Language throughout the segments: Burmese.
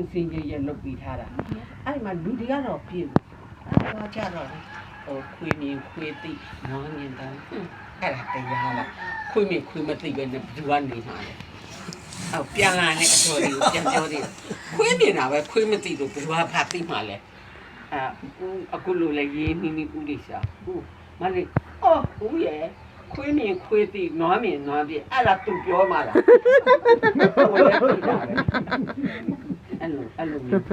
စင်စင်ကြရလုတ်ပြီးထားတာအဲ့ဒီမှာလူတွေကတော့ပြည့်ဘူးအဲ့တော့ကြတော့ဟိုခွေးမြင်ခွေးသိနောင်းမြင်တယ်အဲ့ဒါတရားလားခွေးမြင်ခွေးမသိပဲနဲ့ဘယ်သူကနေမှာလဲအော်ပြန်လာတဲ့အတော်လေးကိုပြန်ပြောသေးတယ်ခွေးမြင်တာပဲခွေးမသိလို့ဘယ်သူကဖတ်သိမှာလဲအာအခုလိုလေရေးမိမိဦးလိစာဟုတ်မလေးအော်ဦးရဲ့ခွေးမြင်ခွေးသိနွားမြင်နွားပြအဲ့ဒါသူပြောမှာလားဟိုလည်းသိတာပဲ အဲ့လိုအဲ့လိုမျိုး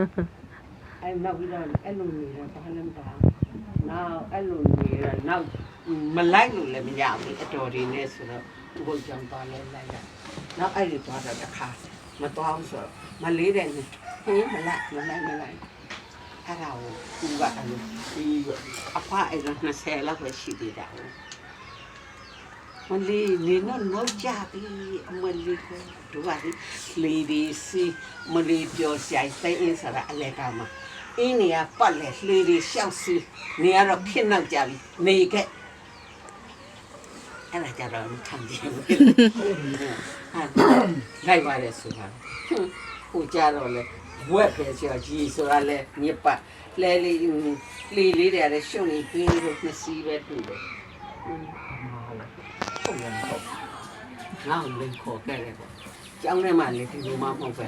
အဲ့နောက်ပြီးတော့အဲ့လိုနေတာဘာလဲမပါနောက်အဲ့လိုနေတာနောက်မလိုက်လို့လည်းမရဘူးအတော်တွေနဲ့ဆိုတော့ဘုရားကြောင့်ပါလဲလိုက်တာနောက်အဲ့ဒီသွားတော့တစ်ခါမသွားဘူးဆိုတော့မလေးတဲ့နေ့ဟင်းမလိုက်မလိုက်မလိုက်အဲ့ဒါကိုသူကအဲ့လိုဒီအဖွားအဲ့ဒါ20လောက်ပဲရှိသေးတာဟုတ် မလေးနေတော့တော့ကြပြီအမလေးကတို့ပါလေလေဒီစီမလေးပြောဆိုင်တိုင်းအင်းစရာအလဲကမှာအင်းနေရပတ်လေလေဒီရှောက်စီနေရတော့ဖြစ်နောက်ကြပြီနေခဲ့အဲ့ဒါကြတော့မထမ်းသေးဘူးဟာလိုက်ပါလေဆိုတာဟိုကြတော့လေဝက်ပဲဆိုကြီးဆိုတာလေမြစ်ပတ်လဲလေးလေးလေးတွေလည်းရှုံနေပြီးတော့နှစ်စီးပဲတူတယ် ဟုတ်တယ်ဟုတ်ငါ့ကိုလိန်ခေါ်ခဲ့တယ်ပေါ့ကျောင်းထဲမှာလေဒီလိုမှမဟုတ်ပဲ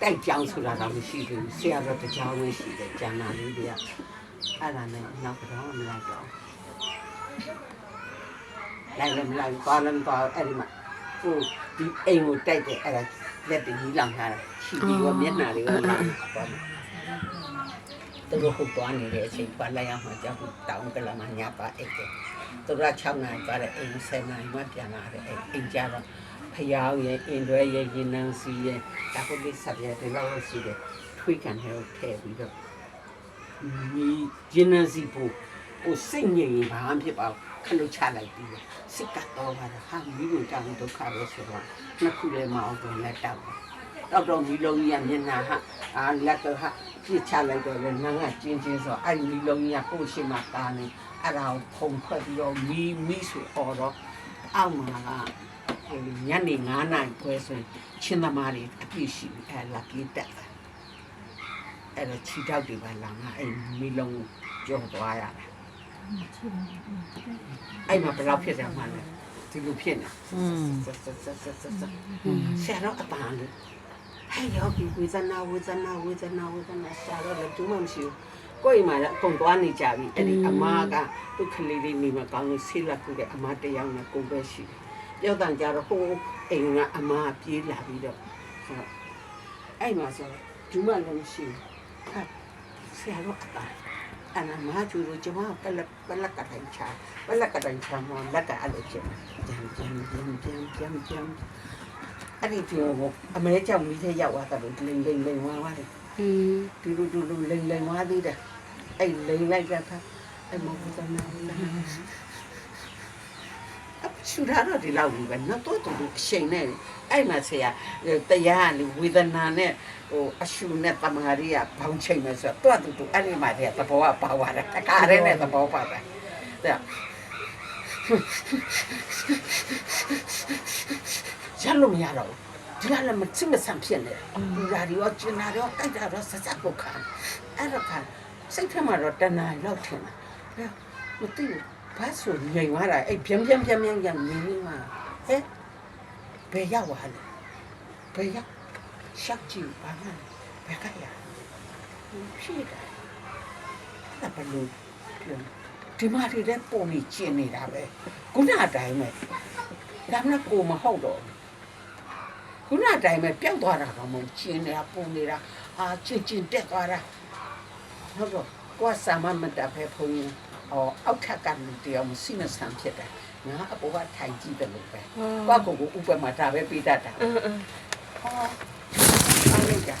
တိုက်ကျောင်းဆိုတာတော့မရှိဘူးဆရာတော်တစ်ကျောင်းပဲရှိတယ်ကျန်တာလေးတွေကအဲ့ဒါနဲ့နောက်တော့မလိုက်တော့လိုက်လည်းမလိုက်ပါလည်းမပါအဲ့ဒီမှာဟိုဒီအိမ်ကိုတိုက်တယ်အဲ့ဒါလက်တကြီးလောင်ထားတာရှိပြီးတော့မျက်နှာလေးကိုလောင်ပါ သူတို့ဟုတ်သွားနေတဲ့အချိန်ပါလိုက်အောင်မှကြောက်တောင်းကလာမှညာပါအိတ်တယ်သူက6နိုင်ပါတဲ့အိမ်7နိုင်မှပြန်လာတဲ့အိမ်အိမ်ကြတော့ဖျားရဲ့အင်တွဲရဲ့ရင်နန်းစီရဲ့ဒါကိုလေးဆက်ရတဲ့လောက်ရှိတယ်ထွေးကန်ဟဲကိုထည့်ပြီးတော့ဒီရင်နန်းစီဖို့ဟိုစိတ်ငြိမ်ရင်ဘာမှဖြစ်ပါဘူးခလုတ်ချလိုက်ပြီးတော့စိတ်ကတော့ပါတော့ဟာမိဝင်တောင်းဒုက္ခပဲဆိုတော့နှစ်ခုလည်းမအောင်တော့လက်တောက်တော့တော့မိလုံးကြီးကမျက်နှာဟာအာလက်ကဟာ ပြစ်ချလိုက်တော့လည်းနန်းကကျင်းချင်းဆိုအဲ့မိလုံးကြီးကကိုယ့်ရှိမှတာနေ အဲ့ဒါကိုခုံထွက်ပြီးတော့မီမီဆိုអော်တော့အောက်မှာကဟိုညနေ9နာရီခွဲဆိုရင်ချင်းသမားတွေအပြည့်ရှိပြီအဲ့လာပြေးတက်တယ်အဲ့တော့ခြိတောက်တွေပဲလာငါအဲ့မီလုံးကြော်သွားရတယ်အဲ့မှာဘယ်လောက်ဖြစ်တယ်မှလဲဒီလိုဖြစ်နေ อืม ဆက်ဆက်ဆက်ဆက်ဆက်ဆက်ဆရာတော့အပန်းလို့ ဟဲ့ရောဒီဝေဒနာဝေဒနာဝေဒနာဝေဒနာဆရာတော့လည်းကျူးမှမရှိဘူးကိုယ်အိမ်မှာလည်းအကုန်သွားနေကြပြီအဲ့ဒီအမားကသူ့ကလေးလေးနေမှာကောင်းလို့ဆေးလက်ကူတဲ့အမားတစ်ယောက်နဲ့ကိုယ်ပဲရှိတယ်ပြောတန်ကြတော့ဟိုအိမ်ကအမားပြေးလာပြီးတော့ဆိုတော့အဲ့မှာဆိုကျူးမှလည်းမရှိဘူးဟာဆရာတော့အပန်းအဲ့ဒါမာကျူလို့ကျွန်မပလက်ပလက်ကတိုင်ချာပလက်ကတိုင်ချာမောလက်ကအဲ့လိုဖြစ်ကြမ်းကြမ်းကြမ်းကြမ်းကြမ်းကြမ်း အဲ့ဒီပြောအမဲကြောင့်မိထဲရောက်သွားတယ်လိမ့်လိမ့်လိမ့်ဝါးဝါးတယ်อืมဒီလိုဒီလိုလိမ့်လိမ့်ဝါးသေးတယ်အဲ့လိမ့်လိုက်တာအဲ့မောကတနာလာအရှူရတော့ဒီလောက်ကြီးပဲနော်တော့တူအရှိန်နဲ့အဲ့မှာဆရာတရားလေဝေဒနာနဲ့ဟိုအရှူနဲ့တမာရီကဘောင်းချိန်မယ်ဆိုတော့တူတူအဲ့ဒီမှာတည်းသဘောကပါသွားတယ်တကားရဲနဲ့သဘောပါတယ် တဲ့ရလို့မရတော့ဘူးဒီကလည်းမချစ်မဆန်ဖြစ်နေဒီရာဒီရောကျင်နာရောတိုက်တာရောဆက်ဆက်ပုတ်ခံအဲ့တော့ကစိတ်ထဲမှာတော့တဏှာလောက်ထင်တာမသိဘူးဘာဆိုငြိမ်သွားတာအဲ့ပြင်းပြင်းပြင်းပြင်းပြင်းနေနေမှာဟဲ့ဘယ်ရောက်သွားလဲဘယ်ရောက်ရှောက်ကြည့်ဘာမှဘယ်ကရဖြစ်တာအဲ့ဒါဘယ်လိုပြောဒီမှာဒီတဲ့ပုံကြီးကျင်နေတာပဲခုနအတိုင်းပဲဒါမှမဟုတ်ကိုမဟုတ်တော့ဘူး ခုနတိုင်းပဲပျောက်သွားတာကမှကျင်းနေတာပုံနေတာအာချင်းချင်းတက်သွားတာဟုတ်တော့ကိုယ်ဆာမမတဖဲဖုန်းအော်အောက်ထပ်ကနေတရားမရှိမဆန်ဖြစ်တာငါအပေါ်ကထိုင်ကြည့်တယ်လို့ပဲကိုယ့်ကိုယ်ကိုဥပမာဒါပဲပေးတတ်တာဟောအားလုံးကြ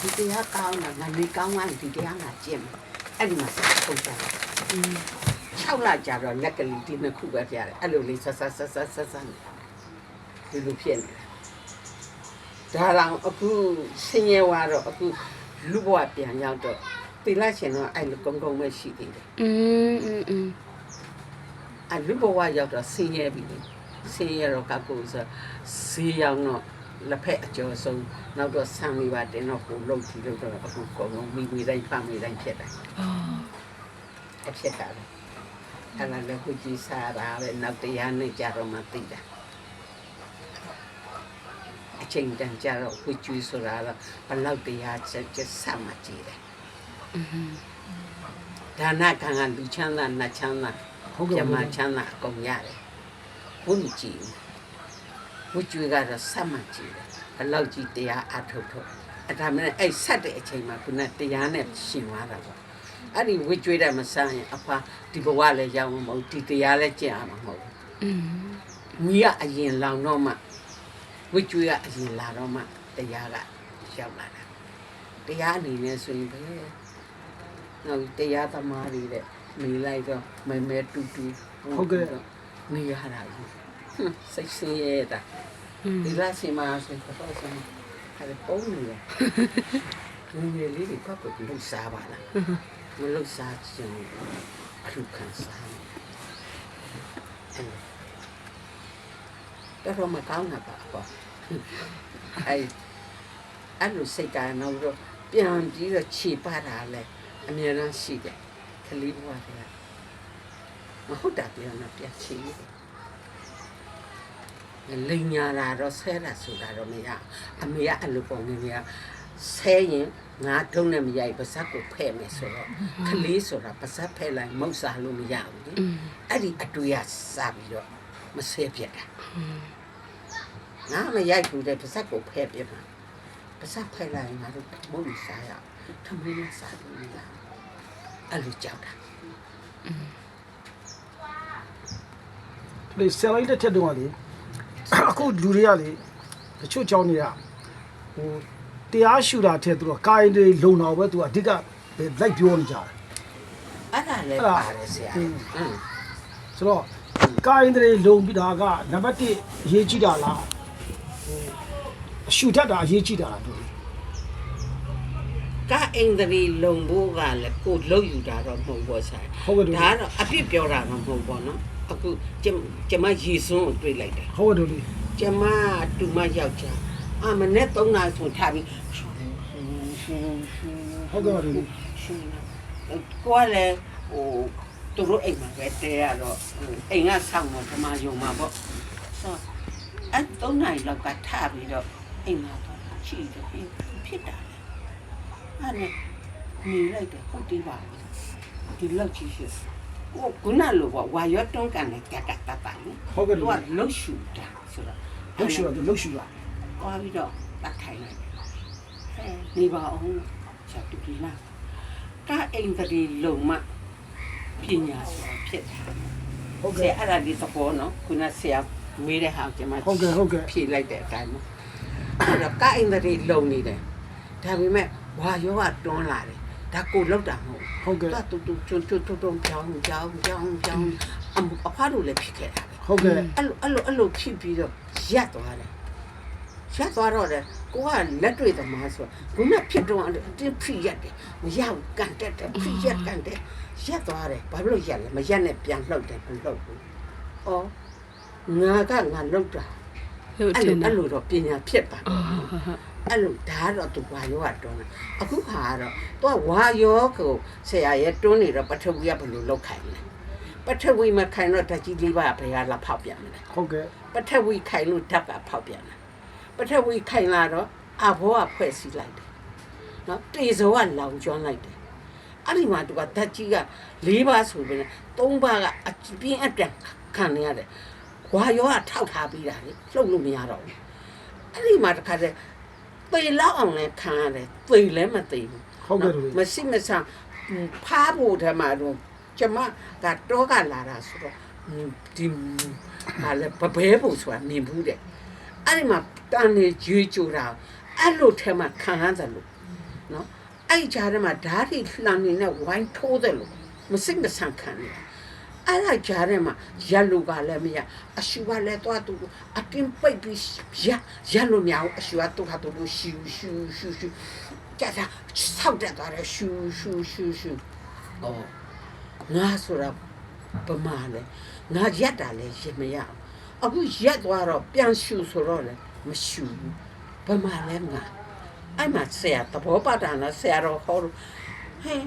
ဒီတရားကောင်းတာငါနေကောင်းမှဒီတရားငါကျင့်မယ်အဲ့ဒီမှာစပုံစံ6လကြာတော့လက်ကလေးဒီနှစ်ခုပဲပြရတယ်အဲ့လိုလေးဆက်ဆက်ဆက်ဆက်ဆက်ဆက် ဒီလိုဖြစ်နေတာဒါတော့အခုဆင်းရဲသွားတော့အခုလူဘဝပြန်ရောက်တော့တိလရှင်တော့အဲ့လိုကုန်းကုန်းပဲရှိသေးတယ် อืมอืมอืม အဲ့လူဘဝရောက်တော့ဆင်းရဲပြီလေဆင်းရဲတော့ကကူဆိုဈေးရောက်တော့ လက်ဖက်အကျော်ဆုံးနောက်တော့ဆံမိပါတင်တော့ကိုလှုပ်ပြီးလို့တော့အခုကုန်လုံးမိမိတိုင်းဖမ်းမိတိုင်းဖြစ်တယ် အော် အဖြစ်တာလေအဲ့ဒါလည်းခုကြည့်စားတာပဲနောက်တရားနဲ့ကြတော့မှသိတာအ ချိန်တန်ကြတော့ဝှကျွေးဆိုတာတော့ဘလောက်တရားချက်ဆက်မှကြည်တယ်ဒါနကံကလူချမ်းသာနတ်ချမ်းသာဟုတ်ကဲ့မချမ်းသာအကုန်ရတယ်ဘုန်းကြီးဝှကျွေးကတော့ဆက်မှကြည်တယ်ဘလောက်ကြီးတရားအထုတ်ထုတ်အဒါမနဲ့အဲ့ဆက်တဲ့အချိန်မှာခုနတရားနဲ့ရှင်သွားတာပေါ့အဲ့ဒီဝှကျွေးတဲ့မဆန်းရင်အဖာဒီဘဝလည်းရောက်မှာမဟုတ်ဒီတရားလည်းကျင့်ရမှာမဟုတ်ဘူးအင်းကြီးကအရင်လောင်တော့မှ ဝိကျွေးကအရင်လာတော့မှတရားကရောက်လာတာတရားအနေနဲ့ဆိုရင်ပဲနောက်တရားသမားတွေတဲ့မိလိုက်တော့မဲမဲတူတူနေရတာကြီးဟွန်းစိတ်ဆင်းရဲတာอืมဒီလားစီမာဆိုတော့ဆိုအဲ့ပုံနေရငွေလေးတွေကပ်ကိုလှူစားပါလားမလှူစားချင်အလူခံစားအဲ့တော့ မကောင်းတာပါပေါ့အဲ့အဲ့လိုစိတ်ကနောက်တော့ပြန်ပြီးတော့ခြေပါတာလဲအများအားရှိတယ်ခလေးဘွားတွေကမဟုတ်တာပြောနေပြန်ချီတယ်လိန်ညာလာတော့ဆဲတာဆိုတာတော့မရအမေကအဲ့လိုပုံနေနေဆဲရင်ငါထုံးနဲ့မရိုက်ပါဇက်ကိုဖဲ့မယ်ဆိုတော့ကလေးဆိုတာပါဇက်ဖဲ့လိုက်မုတ်စားလို့မရဘူးလေอืมအဲ့ဒီအတွေ့အစပြီးတော့ မဆဲပြတ်တာငါမရိုက်ဘူးတဲ့ပါဇက်ကိုဖဲ့ပြမှာပါဇက်ဖဲ့လိုက်ရင်ငါတို့မုတ်စားရထမင်းနဲ့စားလို့မရအဲ့လိုကြောက်တာလေဆယ်လိုက်တဲ့ထက်တုန်းကလေအခုလူတွေကလေတချို့ကြောင်းတွေကဟိုတရားရှူတာထက်သူတို့ကာယတွေလုံတော့ပဲသူကအဓိကလိုက်ပြောနေကြတယ်အဲ့ဒါလည်းအဲ့ဒါပါတယ်ဆရာဟင်းဟမ်ဆိုတော့ ကာယတွေလုံပြီးတာကနံပါတ်1အရေးကြီးတာလားဟိုအရှူထက်တာအရေးကြီးတာလားသူကအင်္ဂလိပ်လုံဖို့ကလည်းကိုလှုပ်ယူတာတော့မဟုတ်ဘူးဆိုင်ဟုတ်ကဲ့တို့ဒါကတော့အပြစ်ပြောတာမှမဟုတ်ဘူးနော်အခုကျမကျမရေစွန်းကိုတွေ့လိုက်တယ်ဟုတ်ကဲ့တို့လေကျမတူမယောက်ျားအမနဲ့၃နာရီဆိုထားပြီးဟုတ်ကဲ့ပါတို့လေကိုကလည်းဟို သူတို့အိမ်မှာပဲတဲရတော့ဟိုအိမ်ကဆောင်းတော့ဓမ္မယုံမှာပေါ့ဆိုအဲ့၃နာရီလောက်ကထပြီးတော့အိမ်မှာတော့ချီတယ်ဖြစ်တာလေအဲ့နဲ့နေလိုက်တယ်ဟုတ်တယ်ပါဒီလောက်ချီရှိကိုကုနာလိုပေါ့ဝါရွတ်တွန်းကန်နဲ့ကကတတလေဟုတ်ကဲ့သူတို့ကလှုပ်ရှူတာဆိုတော့လှုပ်ရှူတာသူလှုပ်ရှူတာသွားပြီးတော့တတ်ထိုင်လိုက်အဲနေပါအောင်ချက်တူကြီးလားကအိမ်ကလေးလုံမ ပညာဆိုတာဖြစ်တာဟုတ်ဆရာကဲ့အဲ့ဒါဒီသဘောနော်ခုနဆရာမေးတဲ့ဟာကျမဟုတ်ကဲ့ဟုတ်ကဲ့ဖြေလိုက်တဲ့အတိုင်းပေါ့အဲ့တော့ကအိမ်ကလေးလုံနေတယ်ဒါပေမဲ့ဝါရောကတွန်းလာတယ်ဒါကိုလောက်တာမဟုတ်ဟုတ်ကဲ့တူတူတူတူတူတူကြောင်းကြောင်းကြောင်းကြောင်းအမအဖားတို့လည်းဖြစ်ခဲ့တာပဲဟုတ်ကဲ့အဲ့လိုအဲ့လိုအဲ့လိုဖြစ်ပြီးတော့ရက်သွားတယ်ရက်သွားတော့လေ ကိုကလက်တွေ့သမားဆိုခုနဖြစ်တော့အတင်းဖိရက်တယ်မရဘူးကန်တက်တယ်ဖိရက်ကန်တက်ရက်သွားတယ်ဘာလို့ရက်လဲမရက်နဲ့ပြန်လှုပ်တယ်မလှုပ်ဘူးဩငါကငါလှုပ်တာဟုတ်အဲ့တယ်လိုနော်အဲ့လိုတော့ပညာဖြစ်ပါအော်ဟုတ်ဟုတ်အဲ့လိုဒါကတော့သူဝါရောကတော့အခုဟာကတော့သူကဝါရောကိုဆရာရဲ့တွန်းနေတော့ပထဝီကဘယ်လိုလောက်ခိုင်းလဲပထဝီမခိုင်းတော့ဓာတ်ကြီးလေးပါဘယ်ကလာဖောက်ပြန်မလဲဟုတ်ကဲ့ပထဝီခိုင်လို့ဓာတ်ကဖောက်ပြန်တယ် ပထဝီခိုင်လာတော့အဘောကဖွဲ့စည်းလိုက်တယ်နော်တေဇောကလောင်ကျွမ်းလိုက်တယ်အဲ့ဒီမှာသူကဓာတ်ကြီးက၄ပါးဆိုပြီးတော့၃ပါးကအပြင်းအထန်ခံနေရတယ်ဝါရောကထောက်ထားပြီးတာလေလှုပ်လို့မရတော့ဘူးအဲ့ဒီမှာတခါတည်းပေလောက်အောင်လဲခံရတယ်ပေလည်းမသိဘူးဟုတ်ကဲ့တို့လေမရှိမဆန်ဖားဖို့တည်းမှာတော့ကျမကတော့ကလာတာဆိုတော့ဒီဟာလေဘဘဲဖို့ဆိုတာမြင်ဘူးတဲ့ အဲ့ဒီမှာတန်နေကြွေးကြိုတာအဲ့လိုထဲမှာခံရတယ်လို့နော်အဲ့ကြားထဲမှာဓာတ်တွေလှမ်းနေတဲ့ဝိုင်းထိုးတယ်လို့မစိမဆန်ခံနေအဲ့ဒါကြားထဲမှာရက်လူကလည်းမရအရှူကလည်းတော့သူအတင်းပိတ်ပြီးရရက်လို့မရဘူးအရှူကသူ့ဟာသူ့ရှူရှူရှူရှူကြတာဆောက်တက်သွားတယ်ရှူရှူရှူရှူဩငါဆိုတာပမာလေငါရက်တာလေရင်မရအောင် အခုရက်သွားတော့ပြန်ရှူဆိုတော့လေမရှူဘူးဘယ်မှာလဲငါအဲ့မှာဆရာသဘောပေါက်တာနော်ဆရာတော်ဟောလို့ဟဲ့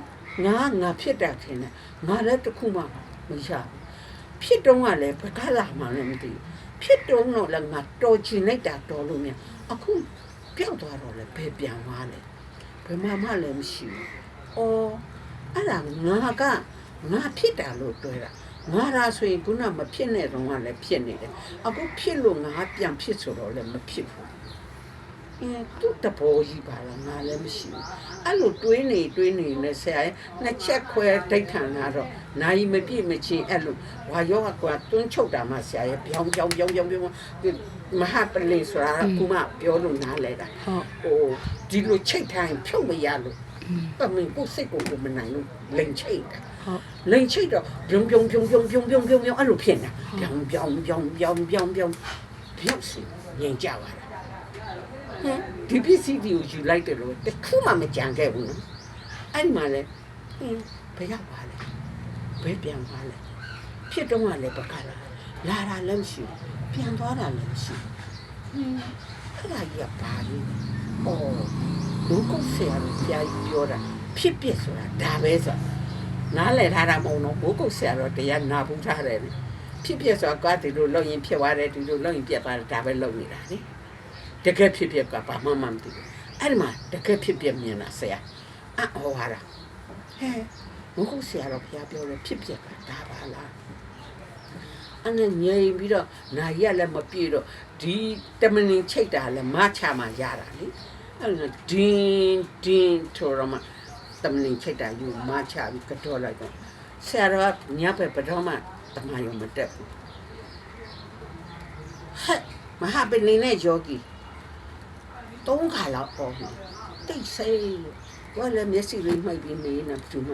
ငါငါဖြစ်တာထင်တယ်ငါလည်းတစ်ခုမှမရဘူးဖြစ်တုံးကလည်းဘယ်ကလာမှလည်းမသိဘူးဖြစ်တုံးတော့လည်းငါတော်ချင်လိုက်တာတော်လို့မြင်အခုပျောက်သွားတော့လည်းဘယ်ပြန်သွားလဲဘယ်မှမှလည်းမရှိဘူးအော်အဲ့ဒါငါကငါဖြစ်တာလို့တွေ့တာ ငါရာဆိုရင်ခုနမဖြစ်နဲ့တော့ကလည်းဖြစ်နေတယ်အခုဖြစ်လို့ငါပြန်ဖြစ်ဆိုတော့လည်းမဖြစ်ဘူးအင်းသူ့တဘောကြီးပါလားငါလည်းမရှိဘူးအဲ့လိုတွေးနေတွေးနေနဲ့ဆရာရဲ့နှစ်ချက်ခွဲဒိတ်ထန်လာတော့နိုင်မပြည့်မချင်းအဲ့လိုဝါရောကကွာတွန်းချုပ်တာမှဆရာရဲ့ပြောင်းပြောင်းပြောင်းပြောင်းပြောင်းဒီမဟာပလင်ဆိုတာကကုမပြောလို့နားလဲတာဟုတ်ဟိုဒီလိုချိတ်ထိုင်ဖြုတ်မရလို့တမင်ကိုစိတ်ကိုကိုမနိုင်လို့လိန်ချိတ်တာဟုတ် လိန်ချိတ်တော့ပြုံးပြုံးပြုံးပြုံးပြုံးပြုံးပြုံးပြုံးအဲ့လိုဖြစ်နေတာပြောင်းပြောင်းပြောင်းပြောင်းပြောင်းပြောင်းပြောင်းစီငြိမ်ကြပါလားဟမ်ဒီပစ္စည်းတွေကိုယူလိုက်တယ်လို့တခုမှမကြံခဲ့ဘူးနော်အဲ့ဒီမှာလဲဟင်းဘယ်ရောက်ပါလဲဘယ်ပြန်ပါလဲဖြစ်တော့ကလည်းပကလာလာတာလည်းမရှိဘူးပြန်သွားတာလည်းမရှိဘူးဟင်းအဲ့ဒါကြီးကဘာလဲအော်ဘုကုဆရာကြီးပြပြောတာဖြစ်ပစ်ဆိုတာဒါပဲဆိုတာ နားလည်ထားတာမဟုတ်တော့ဘုကုဆရာတော့တရားနာဘူးထားတယ်လေဖြစ်ပစ်ဆိုတာကွာဒီလိုလုပ်ရင်ဖြစ်သွားတယ်ဒီလိုလုပ်ရင်ပြတ်သွားတယ်ဒါပဲလုပ်နေတာလေတကယ်ဖြစ်ဖြစ်ကဘာမှမမသိဘူးအဲ့ဒီမှာတကယ်ဖြစ်ဖြစ်မြင်တာဆရာအဟောဟာတာဟဲ့မဟုတ်ဆရာတော့ဘုရားပြောတယ်ဖြစ်ဖြစ်ကဒါပါလားအဲ့နဲ့ငြိမ်ပြီးတော့နာရီကလည်းမပြေတော့ဒီတမနင်ချိတ်တာလည်းမချမှရတာလေအဲ့လိုဒင်းဒင်းထိုးတော့မှ တမနင်ချိတ်တာယူမချပြီးကတော့လိုက်တော့ဆရာတော်ကညဘက်ဘယ်တော့မှတမယုံမတက်ဘူးဟဲ့မဟာပလင်နဲ့ယောဂီသုံးခါလောက်ပေါ်ပြီတိတ်ဆိတ်လို့ဘာလဲမျက်စိလေးမှိုက်ပြီးနေနေဘူးမ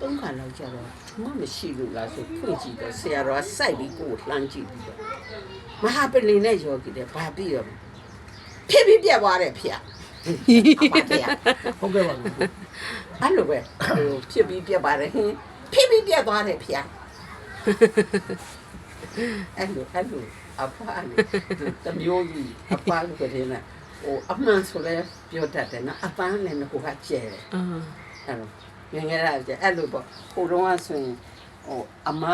သုံးခါလောက်ကြာတော့ဘာမှမရှိလို့လားဆိုဖွင့်ကြည့်တော့ဆရာတော်ကစိုက်ပြီးကိုယ်လှမ်းကြည့်ပြီးတော့မဟာပလင်နဲ့ယောဂီတဲ့ဘာပြီးရောဖြစ်ပြီးပြတ်သွားတယ်ဖေအပါဖေ ဟုတ်ကဲ့ပါဘူးအဲ့လိုပဲဟိုဖြစ်ပြီးပြတ်ပါတယ်ဟင်းဖြစ်ပြီးပြတ်သွားတယ်ဖေအဲ့လိုအဲ့လိုအဖာလေတမျိုးကြီးအဖာလို့ပြောတယ်ဟိုအမှန်ဆိုလဲပြောတတ်တယ်နော်အပန်းလည်းဟိုကကျဲတယ်အာအဲ့လိုငယ်ငယ်ရကျအဲ့လိုပေါ့ဟိုတုန်းကဆိုရင်ဟိုအမ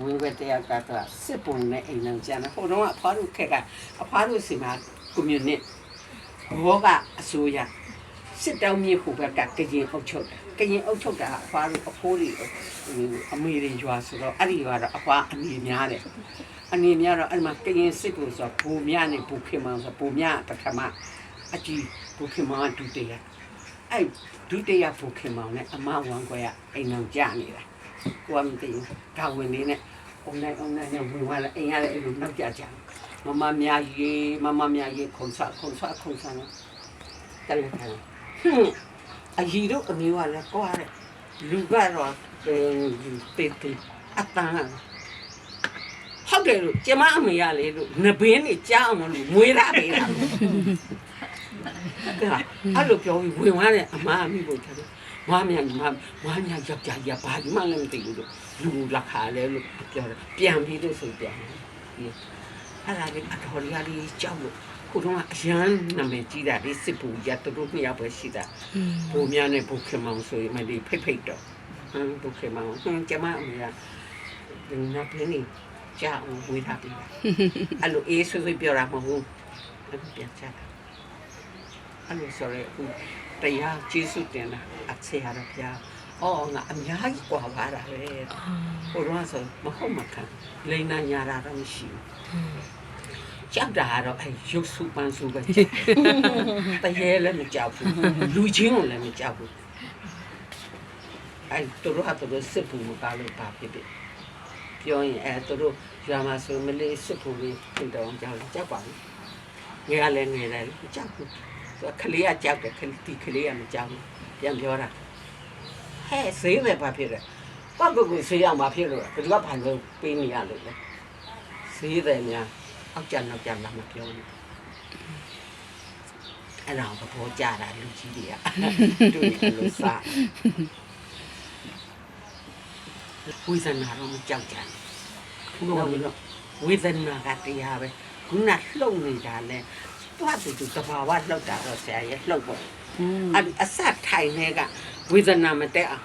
ဝင်ပဲတရားကတော့စစ်ပုံနဲ့အိမ်လုံးကျန်တယ်ဟိုတုန်းကအဖွားတို့ခက်ကအဖွားတို့စီမှာကွန်မြူနစ် ဘောကအစိုးရစစ်တောင်းမြေဟိုဘက်ကကရင်အုပ်ချုပ်တာကရင်အုပ်ချုပ်တာအဖွားတို့အဖိုးတွေဟိုအမေတွေရွာဆိုတော့အဲ့ဒီရွာတော့အဖွားအနေများတယ်အနေများတော့အဲ့မှာကရင်စစ်ကိုဆိုဘူမြနဲ့ဘူခေမန်ဆိုဘူမြပထမအကြီးဘူခေမန်ဒုတိယအဲ့ဒုတိယဘုခင်မောင်နဲ့အမဝမ်းခွဲကအိမ်အောင်ကြနေတာကိုကမသိဘူးဒါဝင်နေနဲ့အုံနိုင်အုံနိုင်နဲ့ဝင်သွားလဲအိမ်ရတဲ့အဲ့လိုနောက်ကြကြ မမများရေးမမများရေးခုံဆခုံဆခုံဆနော်တလည်းခံဟွန်းအကြီးတို့အမျိုးကလည်းကွာတဲ့လူကတော့တေးတေးအတန်းဟုတ်တယ်လို့ကျမအမေရလေလို့နဘင်းနေကြားအောင်လို့မွေးရပေးတာကဲအဲ့လိုပြောပြီးဝင်သွားတယ်အမအမိကိုထားတယ်မမမြန်မမမြန်ယောက်ျားကြီးဘာမှလည်းမသိဘူးလို့လူလက်ခါလဲလို့ပြောတယ်ပြန်ပြီးလို့ဆိုပြန်တယ်ဒီ အဲ့ဒါလေးအတော်လေးလေးကြောက်လို့ခုတော့အရန်နာမည်ကြီးတာလေးစစ်ဘူးရတတို့နှစ်ယောက်ပဲရှိတာဘိုးများနဲ့ဘိုးခင်မောင်ဆိုရင်မလေးဖိတ်ဖိတ်တော့ဟမ်ဘိုးခင်မောင်ဟမ်ကျမအမေကဒီနောက်ပြင်းနေကြာဦးဝေးထားပြီအဲ့လိုအေးဆွေးဆွေးပြောတာမဟုတ်ဘူးပြန်ချတာအဲ့လိုဆိုရဲအခုတရားကျေးဇူးတင်တာအဆေရတော့ဗျာအော်ငါအများကြီးကွာပါတာပဲဟိုတော့ဆိုမဟုတ်မခံလိန်နာညာတာတော့မရှိဘူး ကြောက်တာကတော့အဲရုပ်စုပန်းစုပဲကြောက်တရေလည်းမကြောက်ဘူးလူချင်းကိုလည်းမကြောက်ဘူးအဲသူတို့ဟာသူတို့စစ်ဘူးမကားလို့ပါဖြစ်ဖြစ်ပြောရင်အဲသူတို့ရွာမှာဆိုမလေးစစ်ဘူးလေးပြင်တော့ကြောက်ကြောက်ပါဘူးငယ်ကလည်းငယ်တယ်ကြောက်ဘူးဆိုခလေးကကြောက်တယ်ခလေးဒီခလေးကမကြောက်ဘူးပြန်ပြောတာဟဲ့ဈေးပဲဘာဖြစ်လဲပတ်ပုတ်ကိုဈေးအောင်ဘာဖြစ်လို့လဲဘယ်သူကဘာလို့ပေးနေရလို့လဲဈေးတယ်များ အောက်ကြနောက်ကြလာမပြောနဲ့အဲ့ဒါကိုပေါ်ကြတာလူကြီးတွေကတူတယ်လို့စားဝိဇ္ဇနာတော့မကြောက်ကြဘူးဘုရားကဝိဇ္ဇနာကတရားပဲခုနလှုပ်နေတာလဲသွားသူသူတဘာဝလှုပ်တာတော့ဆရာရဲ့လှုပ်ပေါ့อืมအဲ့ဒီအစထိုင်နေကဝေဒနာမတက်အောင်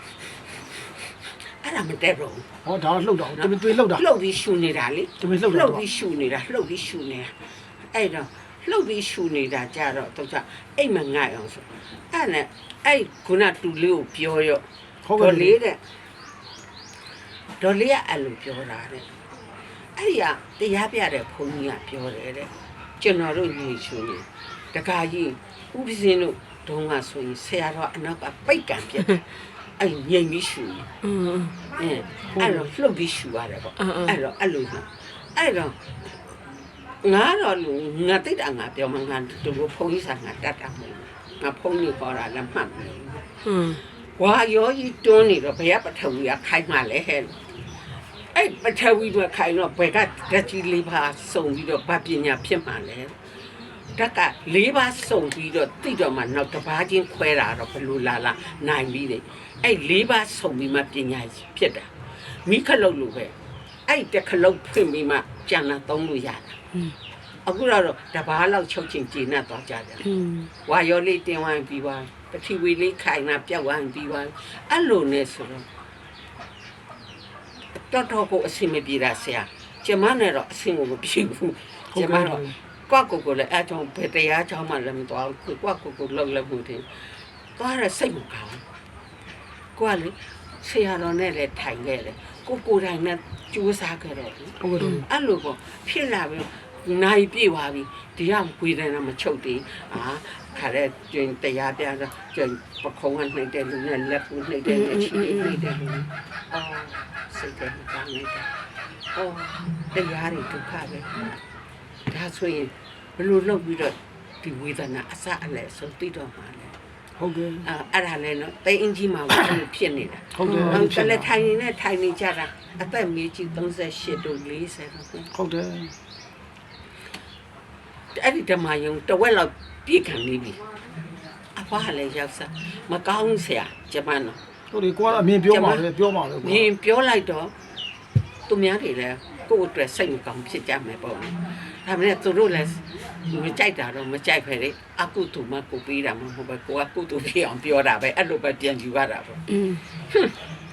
အဲ့ဒါမတက်တော့ဘူးဟောဒါလှုပ်တာတမင်သွေးလှုပ်တာလှုပ်ပြီးရှူနေတာလေတမင်လှုပ်တာလှုပ်ပြီးရှူနေတာလှုပ်ပြီးရှူနေတာအဲ့တော့လှုပ်ပြီးရှူနေတာကြတော့တော့ကြအိမ်မငိုက်အောင်ဆိုအဲ့နဲ့အဲ့ခုနတူလေးကိုပြောရော့ဟုတ်ဒေါ်ကဲ့လေးတဲ့ဒေါ်လေးကအဲ့လိုပြောတာတဲ့အဲ့ဒီကတရားပြတဲ့ဘုန်းကြီးကပြောတယ်တဲ့ကျွန်တော်တို့ညီချူနေတခါကြီးဥပဇင်းတို့တုံးကဆိုရင်ဆရာတော်အနောက်ကပိတ်ကံပြတ် အဲ့လိုငြိမ်ပြီးရှူတယ်အင်းအဲအဲ့တော့လှုပ်ပြီးရှူရတယ်ပေါ့အဲ့တော့အဲ့လိုအဲ့တော့ငါတော့လူငါတိတ်တာငါပြောမှငါတို့ဘုန်းကြီးဆာငါတတ်တာမဟုတ်ငါဘုန်းကြီးခေါ်တာလည်းမှတ်တယ်ဟွန်းဝါရောကြီးတွန်းနေတော့ဘုရားပထဝီကခိုင်းမှလည်းဟဲ့အဲ့ပထဝီကခိုင်းတော့ဘယ်ကဓာတ်ကြီးလေးပါစုံပြီးတော့ဗပညာဖြစ်မှလည်း တက်က၄ပါးစုံပြီးတော့တိတော့မှနောက်တစ်ပါးချင်းခွဲတာတော့ဘလို့လာလာနိုင်ပြီးတယ်အဲ့၄ပါးစုံပြီးမှပညာဖြစ်တာမိခလုတ်လိုပဲအဲ့တခလုတ်ဖွင့်ပြီးမှကြံလာသုံးလို့ရတာအခုတော့တဘာလောက်ချုပ်ချင်ကျေနပ်သွားကြတယ်ဝါရောလေးတင်ဝိုင်းပြီးပါပတိဝေလေးခိုင်တာပြက်ဝိုင်းပြီးပါအဲ့လိုနဲ့ဆိုတော့တော်တော်ကိုအဆင်မပြေတာဆရာကျမနဲ့တော့အဆင်ကိုမပြေဘူးကျမတော့ ကွက်ကိုကိုလည်းအဲ့တော့ဘယ်တရားကြောင်းမှလည်းမသွားဘူးကွက်ကိုကိုလောက်လည်းမဟုတ်ဘူးသွားရစိတ်မကောင်းကွက်လေဆရာတော်နဲ့လည်းထိုင်ခဲ့တယ်ကိုကိုယ်တိုင်နဲ့ကြိုးစားခဲ့တော့ဘူးဟုတ်ကဲ့အဲ့လိုပေါ့ဖြစ်လာပြီနိုင်ပြေသွားပြီဒီကဝေဒနာမချုပ်သေးအာခါတဲ့ကျင်တရားပြတော့ကျင်ပခုံးကနှိမ့်တဲ့လူနဲ့လက်ဖူးနှိမ့်တဲ့လက်ချီနှိမ့်တဲ့လူအော်စိတ်ကမကောင်းနေတာအော်တရားတွေဒုက္ခပဲ ဒါဆိုရင်ဘယ်လိုလုပ်ပြီးတော့ဒီဝေဒနာအစအလယ်ဆုံးသိတော့မှာလဲဟုတ်ကဲ့အာအဲ့ဒါလည်းနော်တိတ်အင်ကြီးမှာဘာလို့ဖြစ်နေတာဟုတ်ကဲ့ဟုတ်တယ်လေထိုင်နေနဲ့ထိုင်နေကြတာအသက်မေးကြီး38တို့40တို့ဟုတ်တယ်အဲ့ဒီဓမ္မယုံတဝက်လောက်ပြည့်ခံနေပြီအဖွားလည်းရောက်စားမကောင်းဆရာကျမနော်ဟုတ်တယ်ကိုကအမြင်ပြောပါလေပြောပါလေကိုမြင်ပြောလိုက်တော့သူများတွေလည်း ကိုယ့်အတွက်စိတ်မကောင်းဖြစ်ကြမယ်ပေါ့။ဒါပေမဲ့သူတို့လည်းမကြိုက်တာတော့မကြိုက်ပဲလေအကုသူမကိုပေးတာမဟုတ်ပဲကိုကကုသူဖြစ်အောင်ပြောတာပဲအဲ့လိုပဲပြန်ယူရတာပေါ့။အင်း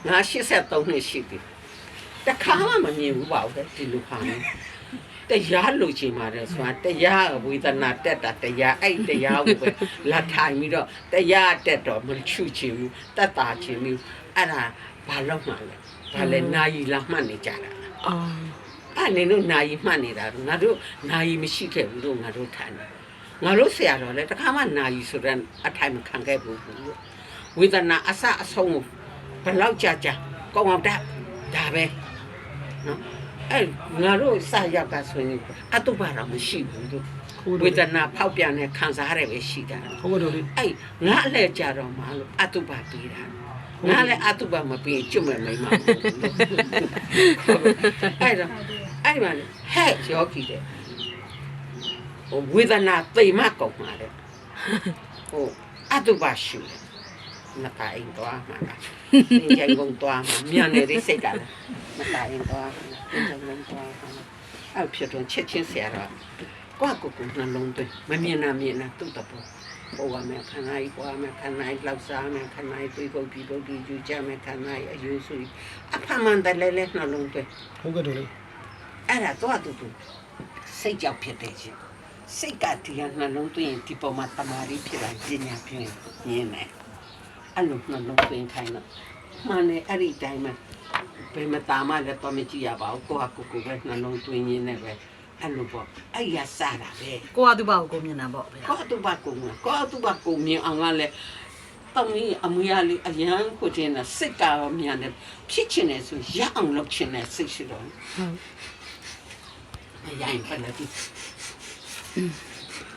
ငါ83နှစ်ရှိပြီ။တခါမှမမြင်ဘူးပါဘူးဒီလိုဟာမျိုး။တရားလိုချင်ပါတယ်ဆိုတာတရားဝေဒနာတက်တာတရားအဲ့တရားကိုပဲလာထိုင်ပြီးတော့တရားတက်တော့မချူချင်ဘူးတတ်တာချင်ဘူးအဲ့ဒါဘာလို့မှလဲ။ဒါလည်းနာယီလာမှတ်နေကြတာ။အော် อအဲ့နေလို့နာယီမှတ်နေတာတော့ငါတို့နာယီမရှိခဲ့ဘူးလို့ငါတို့ထိုင်တယ်ငါတို့ဆရာတော်လည်းတခါမှနာယီဆိုတဲ့အထိုင်မခံခဲ့ဘူးဝေဒနာအစအဆုံးကိုဘယ်လောက်ကြာကြာကောင်းအောင်တတ်ဒါပဲနော်အဲ့ငါတို့စရောက်ကဆိုရင်အတုပါတော့မရှိဘူးလို့ဟုတ်ဝေတယ်ဒနာဖောက်ပြန်တဲ့ခံစားရတယ်ပဲရှိတာဟုတ်ကဲ့တို့လေအဲ့ငါအလဲကြတော့မှလို့အတုပါပြီးတာငါလည်းအတုပါမပြီးရင်ကျွတ်မယ်မိမ့်မှာအဲ့တော့ အဲ့မှာဟဲ့ယောဂီတဲ့ဟိုဝေဒနာသိမကုန်မှာတဲ့ဟိုအတုပါရှူတယ်မတိုင်တော့မှာလားညင်ကုန်တော့မှာမြန်နေသေးစိတ်ကလည်းမတိုင်တော့မှာညင်ကုန်တော့မှာအဲ့ဖြစ်တော့ချက်ချင်းဆရာတော့ကွာကိုကနှလုံးသွင်းမမြင်နာမြင်နာသူ့တပေါ်ပေါ်ရမယ်ခန္ဓာကြီးပေါ်ရမယ်ခန္ဓာကြီးလောက်စားမယ်ခန္ဓာကြီးတွေးပုတ်ပြီးပုတ်ပြီးယူကြမယ်ခန္ဓာကြီးအယူဆူအဖမှန်တလဲလဲနှလုံးသွင်းဟုတ်ကဲ့တို့လေ အဲ့ဒါတော့တူတူစိတ်ကြောက်ဖြစ်တယ်ချင်းစိတ်ကဒီကနှလုံးသွင်းရင်ဒီပေါ်မှာတမာရီဖြစ်လာပညာပြင်းညင်းတယ်အဲ့လိုနှလုံးသွင်းခိုင်းတော့မှန်တယ်အဲ့ဒီတိုင်းမှာဘယ်မှာတာမလည်းတော့မကြည့်ရပါဘူးကိုဟာကိုကိုပဲနှလုံးသွင်းရင်းနဲ့ပဲအဲ့လိုပေါ့အဲ့ရစားတာပဲကိုကသူ့ဘာကိုကိုမြင်တာပေါ့ဗျာကောတူပါကုံကောတူပါကုံမြင်အောင်ကလည်းတောင်းကြီးအမရလေးအရန်ကိုတင်တာစိတ်ကရောမြန်တယ်ဖြစ်ချင်တယ်ဆိုရအောင်လုပ်ချင်တယ်စိတ်ရှိတော့ ဟုတ်အရင်ဖက်လက်ပြီး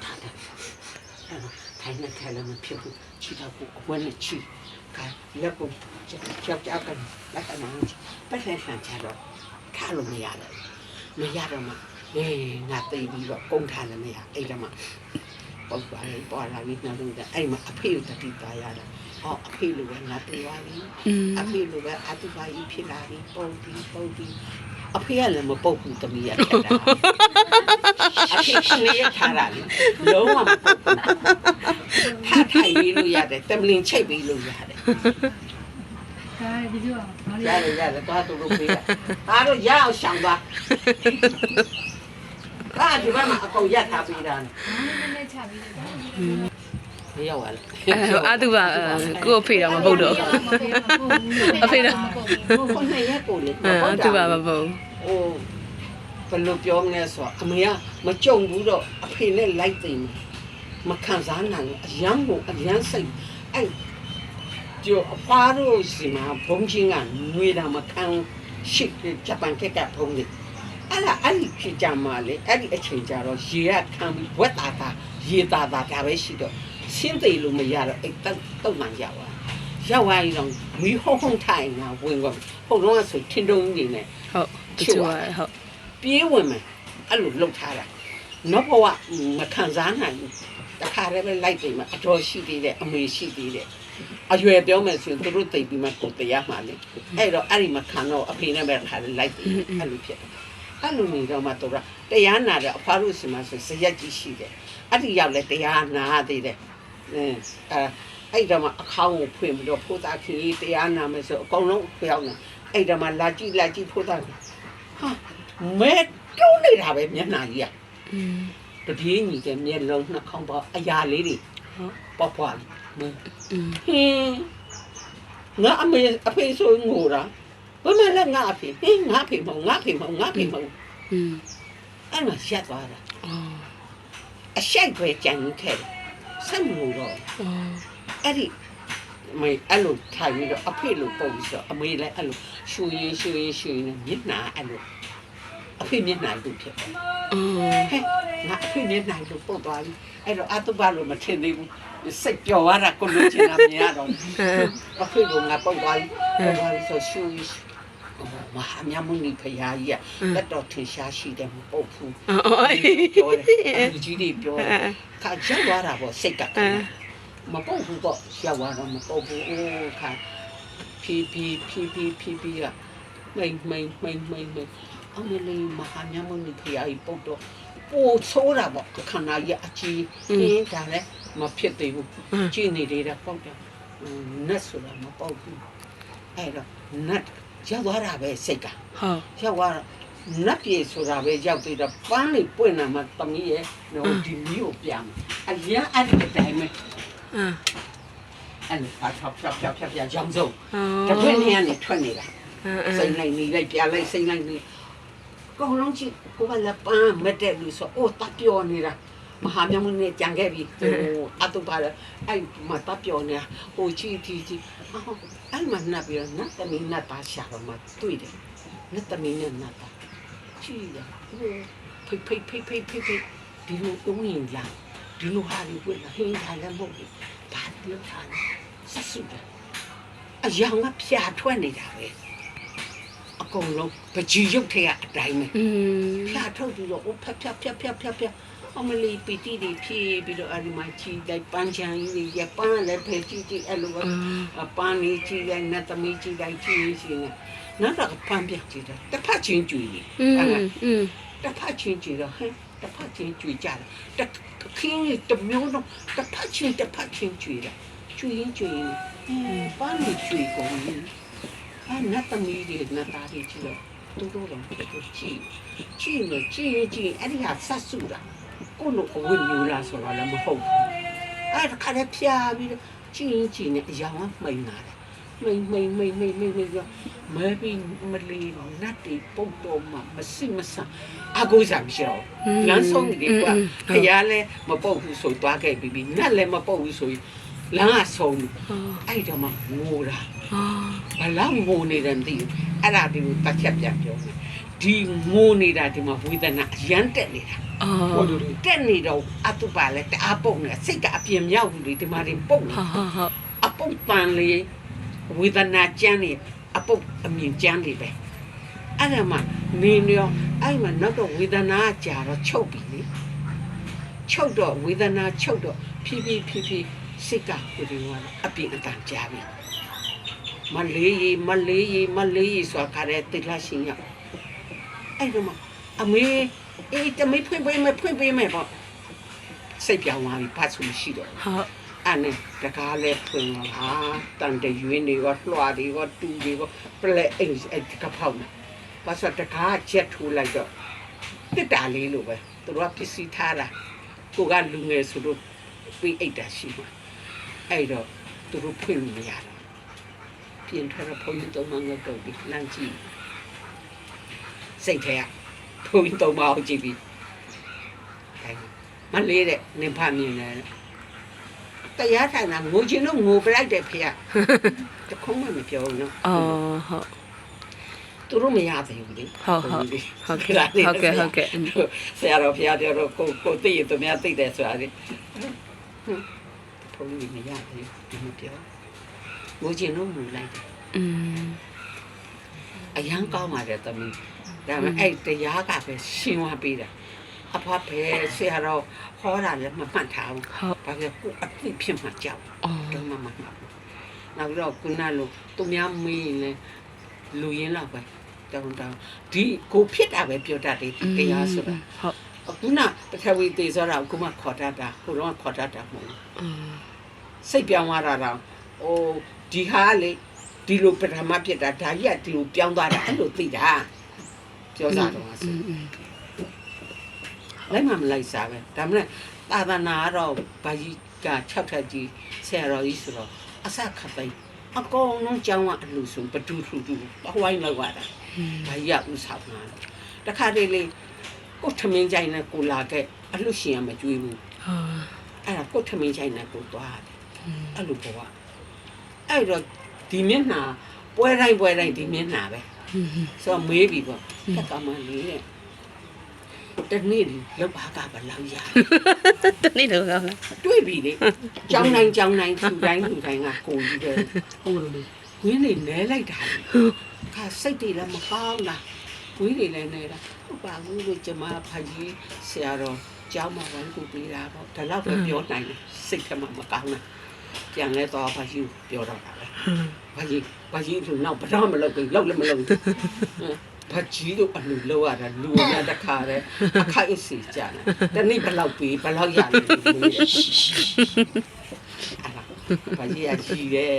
ထားတယ်ထိုင်နေတယ်လည်းမဖြစ်ဘူးချီတော့ကိုအဝဲနဲ့ချီကလက်ကိုကြောက်ကြောက်ကန်လက်ကနေပတ်လက်ဆန်ချတော့ထားလို့မရတယ်မရတော့မှအေးငါသိပြီးတော့ကုန်းထားလည်းမရအဲ့ဒါမှပုတ်ပါလေပေါ်လာပြီးနှလုံးသားအဲ့မှာအဖေကိုတတိပါရတာဟောအဖေလိုပဲငါပြေးသွားပြီอืมအဖေလိုပဲအတူပါကြီးဖြစ်လာပြီပုံပြီးပုံပြီး အဖေကလည်းမပုတ်ဘူးတမီးရခက်တာအဖေခဏရထားတာလေလုံးဝမပုတ်ဘူးထားထိုင်ပြီးလို့ရတယ်တမလင်ချိတ်ပြီးလို့ရတယ်ဒါဒီလိုအောင်မလေးရတယ်ရတယ်သွားတူလို့ပေးတာအားတော့ရအောင်ရှောင်သွားအာဒီဘက်မှာအကုန်ရက်ထားပြီးတာနည်းနည်းချပြီးတယ် မရောက်ရလားအာသူကကို့အဖေတော့မပုတ်တော့အဖေတော့ခုနှစ်ရက်ကိုလေအာသူကမပုတ်ဟိုဘယ်လိုပြောမလဲဆိုတော့အမေကမကြုံဘူးတော့အဖေနဲ့လိုက်သိမ်းမခံစားနိုင်ဘူးအယမ်းကိုအယမ်းစိတ်အဲ့ကျော်အဖားတို့စီမှာဘုံချင်းကငွေတာမခံရှိဂျပန်ကက်ကဘုံလေအဲ့ဒါအဲ့ဒီဖြစ်ကြမှာလေအဲ့ဒီအချိန်ကြတော့ရေကခံပြီးဝက်တာတာရေတာတာဒါပဲရှိတော့ ရှင်းသိလို့မရတော့အဲ့တုတ်တုတ်မှန်ရောက်သွားရောက်သွားရင်တော့မီးဟုံးဟုံးထိုင်တာဝင်ကုန်ဟိုတော့ဆိုထင်းတုံးနေနဲ့ဟုတ်တချို့ကဟုတ်ပြေးဝင်မယ်အဲ့လိုလှုပ်ထားတာနောက်ဘဝမခံစားနိုင်ဘူးတခါတည်းပဲလိုက်တယ်မှာအတော်ရှိသေးတယ်အမေရှိသေးတယ်အရွယ်ပြောမယ်ဆိုရင်သူတို့တိတ်ပြီးမှကိုယ်တရားမှလေအဲ့တော့အဲ့ဒီမခံတော့အဖေနဲ့ပဲတခါတည်းလိုက်တယ်အဲ့လိုဖြစ်တယ်အဲ့လိုနေတော့မှသူကတရားနာတယ်အဖွားလို့စီမှာဆိုဇရက်ကြီးရှိတယ်အဲ့ဒီရောက်လဲတရားနာသေးတယ် အဲအဲ့ဒါမှအခါကိုဖွင့်ပြီးတော့ဖိုးသားခင်ကြီးတရားနာမယ်ဆိုအကုန်လုံးပြောင်းလာအဲ့ဒါမှလာကြည့်လာကြည့်ဖိုးသားဟာမဲတုံးနေတာပဲမျက်နှာကြီးอ่ะတပြေးညီတဲ့မျက်လုံးနှာခေါင်းပေါ်အရာလေးတွေပေါက်ပွားမင်းဟင်းငါအမေအဖေဆိုငိုတာဘယ်မှာလဲငါအဖေဟင်းငါဖေမဟုတ်ငါဖေမဟုတ်ငါဖေမဟုတ်အဲ့မှာရှက်သွားတာအရှိတ်ပဲကြံခဲ့တယ် ဆက်မလို့တော့အော်အဲ့ဒီအမေအဲ့လိုထိုင်ပြီးတော့အဖေလိုပုံပြီးဆိုအမေလည်းအဲ့လိုရှူရင်ရှူရင်ရှူရင်မျက်နှာအဲ့လိုအဖေမျက်နှာလိုဖြစ်တယ်အော်ဟဲ့ငါအဖေမျက်နှာလိုပုတ်သွားပြီအဲ့တော့အတုပါလို့မထင်သေးဘူးစိတ်ပျော်သွားတာကိုလိုချင်တာမြင်ရတော့အဖေကငါပုတ်သွားပြီပုတ်သွားပြီဆိုရှူ မဟာမြတ်မုန်ဖရာကြီးကလက်တော်ထင်ရှားရှိတယ်မပုတ်ဘူးအော်ပြောတယ်လူကြီးတွေပြောတယ်ခါကြောက်သွားတာပေါ့စိတ်ကမပုတ်ဘူးပေါ့ရောက်သွားတော့မပုတ်ဘူးအိုးခါဖြီးဖြီးဖြီးဖြီးဖြီးဖြီးကမိန်မိန်မိန်မိန်မိန်အမလေးမဟာမြတ်မုန်ဖရာကြီးပုတ်တော့ပိုဆိုးတာပေါ့ခန္ဓာကြီးအကြီးအင်းဒါလည်းမဖြစ်သေးဘူးကြည့်နေသေးတယ်ပုတ်တယ်နတ်ဆိုတာမပုတ်ဘူးအဲ့တော့နတ် ရောက်သွားတာပဲစိတ်ကဟုတ်ရောက်သွားတော့နတ်ပြေဆိုတာပဲရောက်သေးတော့ပန်းလေးပွင့်လာမှတမီးရဲ့တော့ဒီမီးကိုပြန်အရန်အဲ့ဒီအတိုင်းပဲအာအဲ့လိုဖာဖာဖာဖာဖာဖာရောင်စုံအော်တပွင့်နေကနေထွက်နေတာအာစိတ်လိုက်နေလိုက်ပြလိုက်စိတ်လိုက်နေကောင်းလုံးချစ်ကိုကလည်းပန်းမတက်လို့ဆိုအိုးတပြောနေတာ မဟာမြတ်မင်းနဲ့ကြံခဲ့ပြီဟိုအတူပါအဲ့မတပြောနေတာဟိုချီတီတီအော်အဲ့မှာနတ်ပြီးတော့နတ်သမီးနတ်သားရှာတော့မှတွေ့တယ်နတ်သမီးနဲ့နတ်သားချီရဟိုဖိတ်ဖိတ်ဖိတ်ဖိတ်ဖိတ်ဖိတ်ဒီလိုတုံးရင်လာဒီလိုဟာဒီဝင်ဟင်းထားလည်းမဟုတ်ဘူးဘာလို့ထားလဲဆက်စုတယ်အယောင်ကဖြာထွက်နေတာပဲအကုန်လုံးပကြီးရုပ်ထဲကအတိုင်းပဲอืมဖြာထုတ်ပြီးတော့အိုးဖက်ဖက်ဖက်ဖက်ဖက်ဖက် ဟမလီပီတီတွေဖြည့်ပြီးတော့အရင်မှချီလိုက်ပန်းချံကြီးတွေရပန်းလည်းဖယ်ချီချီအဲ့လိုပဲပန်းလေးချီလိုက်နတ်သမီးချီလိုက်ချီချီနဲ့နောက်တော့ပန်းပြချီတယ်တစ်ဖက်ချင်းကျွေတယ်အဲ့တစ်ဖက်ချင်းကျွေတော့ဟမ်တစ်ဖက်ချင်းကျွေကြတယ်တစ်ခင်းတမျိုးတော့တစ်ဖက်ချင်းတစ်ဖက်ချင်းကျွေတယ်ကျွေရင်ကျွေရင်ပန်းလေးကျွေကုန်ပြီအဲ့နတ်သမီးတွေနတ်သားတွေချီတော့多多人就去，去了去一去，哎呀，杀死了。 က်စုတာကိုလိုအဝတ်မျိုးလားဆိုတော့လည်းမဟုတ်ဘူးအဲ့ဒါခါလည်းဖျားပြီးတော့ကြည့်ရင်ကြည့်နေအယောင်ကမှိန်လာတယ်မိန်မိန်မိန်မိန်မိန်မိန်ကမဲပြီးမလီနတ်တီပုတ်တော်မှာမစိမဆန်အကူစားမရှိတော့လမ်းဆုံးနေကွာခရလဲမပုတ်ဘူးဆိုသွားခဲ့ပြီးပြီးနတ်လည်းမပုတ်ဘူးဆိုရင်လမ်းကဆုံးအဲ့တော့မှငိုတာအော်ဘလောက်ငိုနေတယ်မသိဘူးအဲ့ဒါဒီကိုတစ်ချက်ပြန်ပြောမယ် ဒီငိုနေတာဒီမှာဝေဒနာအရန်တက်နေတာအော်ဟိုလိုတွေတက်နေတော့အတုပါလဲတအားပုတ်နေစိတ်ကအပြင်းမြောက်ဘူးလေဒီမှာဒီပုတ်နေဟုတ်ဟုတ်ဟုတ်အပုတ်ပန်လေးဝေဒနာကြမ်းနေအပုတ်အမြင်ကြမ်းနေပဲအဲ့ဒါမှနေနေရောအဲ့မှာနောက်တော့ဝေဒနာကြာတော့ချုပ်ပြီလေချုပ်တော့ဝေဒနာချုပ်တော့ဖြည်းဖြည်းဖြည်းဖြည်းစိတ်ကကိုယ်ဒီကအပြင်းအထန်ကြာပြီမလေးရီမလေးရီမလေးရီဆိုတာခါတဲ့တိလာရှင်ရ အဲ့တော့မှအမေအေးတမိတ်ဖွင့်ပေးမယ်ဖွင့်ပေးမယ်ပေါ့စိတ်ပြောင်းသွားပြီဘာဆိုမရှိတော့ဟုတ်အဲ့နဲ့တကားလဲဖွင့်တော့ဟာတန်တရွင်းတွေရောလွှာတွေရောတူတွေရောပလက်အဲ့အဲ့ကဖောက်နေဘာဆိုတကားချက်ထိုးလိုက်တော့တစ်တာလေးလိုပဲသူတို့ကပစ္စည်းထားတာကိုကလူငယ်ဆိုတော့ပြီးအိတ်တာရှိမှာအဲ့တော့သူတို့ဖွင့်လို့မရတော့ပြင်ထွက်တော့ဖုန်းကြီးသုံးမှငတ်တော့ဒီလမ်းကြည့် စိတ်ထဲကဖုန်းကြီးသုံးမှအောင်ကြည့်ပြီးအဲ့မလေးတဲ့နင်ဖမြင်တယ်တရားထိုင်တာငိုချင်တော့ငိုပလိုက်တယ်ဖေ။တခုံးမှမပြောဘူးနော်အော်ဟုတ်။သူတို့မရသေးဘူးလေဟုတ်ဟုတ်လေဟုတ်ကဲ့ဟုတ်ကဲ့ဟုတ်ကဲ့ဆရာတော်ဖေပြောတော့ကိုကိုသိရသူများသိတယ်ဆိုတာလေ။ဘုန်းကြီးမရသေးဘူးမပြော။ငိုချင်တော့ငိုလိုက်တယ်อืม။အရန်ကောင်းပါတယ်သမီး။ ဒါပေမဲ့အဲ့တရားကပဲရှင်းသွားပေးတာ။အဖဖဲဆရာတော်ဟောတာလည်းမမှတ်ထားဘူးဟုတ်။ဘာဖြစ်ကိုအသိဖြစ်မှကြောက်အော်တော့မှမမှတ်ဘူးနောက်ပြီးတော့ခုနလိုသူများမေးရင်လည်းလူရင်းတော့ပဲတောင်းတောင်းဒီကိုဖြစ်တာပဲပြောတတ်တယ်တရားဆိုတာဟုတ်အခုနပထဝီသေးဆိုတာအခုမှခေါ်တတ်တာကိုတော့ခေါ်တတ်တာမဟုတ်ဘူးอืมစိတ်ပြောင်းသွားတာတော့ဟိုဒီဟာကလေဒီလိုပထမဖြစ်တာဒါကြီးကဒီလိုပြောင်းသွားတာအဲ့လိုသိတာ ပြောစားတော့ဆိုလိုက်မှမလိုက်စားပဲဒါမှလည်းသာသနာတော့ဘာကြီးက6ထပ်ကြီးဆရာတော်ကြီးဆိုတော့အစခပိအကောင်လုံးကျောင်းကအလူဆုံးဘဒူထူထူပဝိုင်းလောက်ရတာဘာကြီးကဥစားမှာတခါတည်းလေးကိုထမင်းကြိုင်နဲ့ကိုလာခဲ့အလှရှင်ကမကြွေးဘူးဟာအဲ့ဒါကိုထမင်းကြိုင်နဲ့ကိုသွားတယ်အဲ့လိုပေါ့ကအဲ့တော့ဒီမျက်နှာပွဲတိုင်းပွဲတိုင်းဒီမျက်နှာပဲ ဆိုတော့မေးပြီပေါ့တက်ကမှလေးတဲ့တနေ့လောက်ပါကဘယ်လောက်ရတနေ့တော့ကောင်းလားတွေ့ပြီလေကြောင်းတိုင်းကြောင်းတိုင်းသူတိုင်းသူတိုင်းကကိုကြီးတယ်ဟုတ်တယ်လေဝင်းနေနဲလိုက်တာလေခါစိတ်တွေလည်းမကောင်းတာဝင်းတွေလည်းနေတာဟုတ်ပါဘူးလို့ကျမဖကြီးဆရာတော်ကျောင်းမှာဝန်ကူပေးတာပေါ့ဒါတော့ပဲပြောနိုင်တယ်စိတ်ထဲမှာမကောင်းတာပြန်လဲတော့ဖကြီးပြောတော့တာပဲဖကြီး ဖကြီးသူနောက်ဘယ်တော့မလုပ်ဘူးလောက်လည်းမလုပ်ဘူးဖကြီးတို့အလူလောက်ရတာလူရတခါတည်းအခိုက်အစီကြတယ်တနေ့ဘယ်လောက်ပေးဘယ်လောက်ရလဲအဲ့ဒါဖကြီးအကြီးရဲ့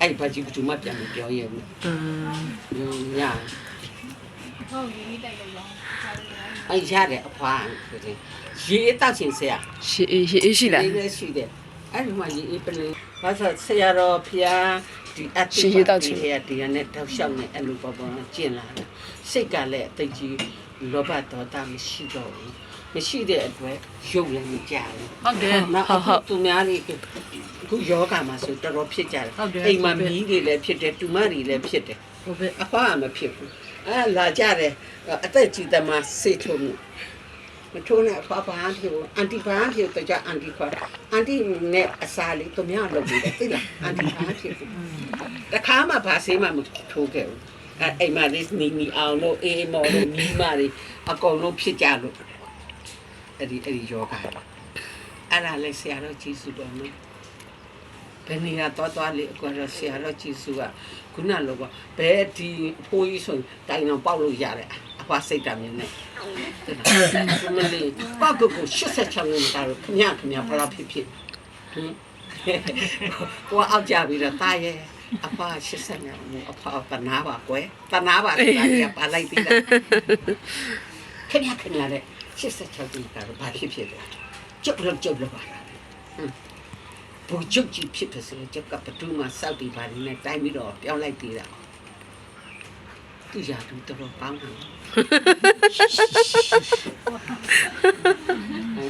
အဲ့ဖကြီးကသူမပြန်မပြောရဘူးอืมညဟုတ်ပြီတိုက်လို့ရောခြားလို့ရောအဲ့ရတယ်အဖွာဆိုရင်ရေတောက်ချင်ဆရာရှိရှိရှိလားဒီလည်းရှိတယ်အဲ့ဒီမှာရေပလင်ဘာသာဆရာတော်ဖျား ဒီအတိဒီရဒီရနဲ့တောက်လျှောက်နေအဲ့လိုပေါ်ပေါ်ကျင်လာတယ်စိတ်ကလည်းအသိကြီးလောဘဒေါသမရှိတော့ဘူးမရှိတဲ့အတွက်ရုပ်လည်းမကြဘူးဟုတ်တယ်နောက်အခုသူများတွေအခုယောဂမှာဆိုတော်တော်ဖြစ်ကြတယ်ဟုတ်တယ်အိမ်မှာမီးတွေလည်းဖြစ်တယ်တူမတွေလည်းဖြစ်တယ်ဟုတ်ပဲအဖွားကမဖြစ်ဘူးအဲလာကြတယ်အသက်ကြီးသမားစေထုံမှု မထိုးနဲ့အဖွားဘာမှဖြစ်ဘူးအန်တီဘာမှဖြစ်တော့ကြအန်တီခွာအန်တီနဲ့အစာလေးသူများလုပ်ပြီးတယ်သိလားအန်တီဘာမှဖြစ်ဘူးတခါမှဘာဆေးမှမထိုးခဲ့ဘူးအဲအိမ်မှာလေးနေနေအောင်လို့အေးမော်လို့မိမတွေအကုန်လုံးဖြစ်ကြလို့အဲ့ဒီအဲ့ဒီယောဂအဲ့ဒါလည်းဆရာတော်ကြီးစုတော်နော်ဘယ်နေရာသွားသွားလေအကွာတော့ဆရာတော်ကြီးစုကခုနလိုကဘယ်ဒီအဖိုးကြီးဆိုတိုင်အောင်ပေါက်လို့ရတယ် အဖွားစိတ်တမ်းနေတယ်မလေးပေါက်ကို86နေတာတော့ခမခမဘလောက်ဖြစ်ဖြစ်ဟင်ကိုအောက်ကြပြီးတော့တာရဲ့အဖွား80နေမို့အဖွားတနာပါကွယ်တနာပါဆိုတာကပါလိုက်ပြီလားခမခမလည်း86နေတာတော့ဘာဖြစ်ဖြစ်လဲကျုပ်လို့ကျုပ်လို့ပါလားဘူကျုပ်ကြီးဖြစ်တယ်ဆိုရင်ကျုပ်ကဘသူမှစောက်ပြီးပါနေနဲ့တိုင်းပြီးတော့ပြောင်းလိုက်သေးတာ သူရာသူတော်တော်ကောင်းတယ်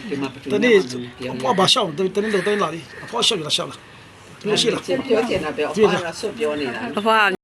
ဒီမှာဘသူတနေ့ပြောအဖွားဘာရှောက်တနေ့လောက်တိုင်းလာလေအဖွားရှောက်ရတာရှောက်လားသူရှိလားပြောချင်တာပြောအဖွားကဆွပြောနေတာအဖွား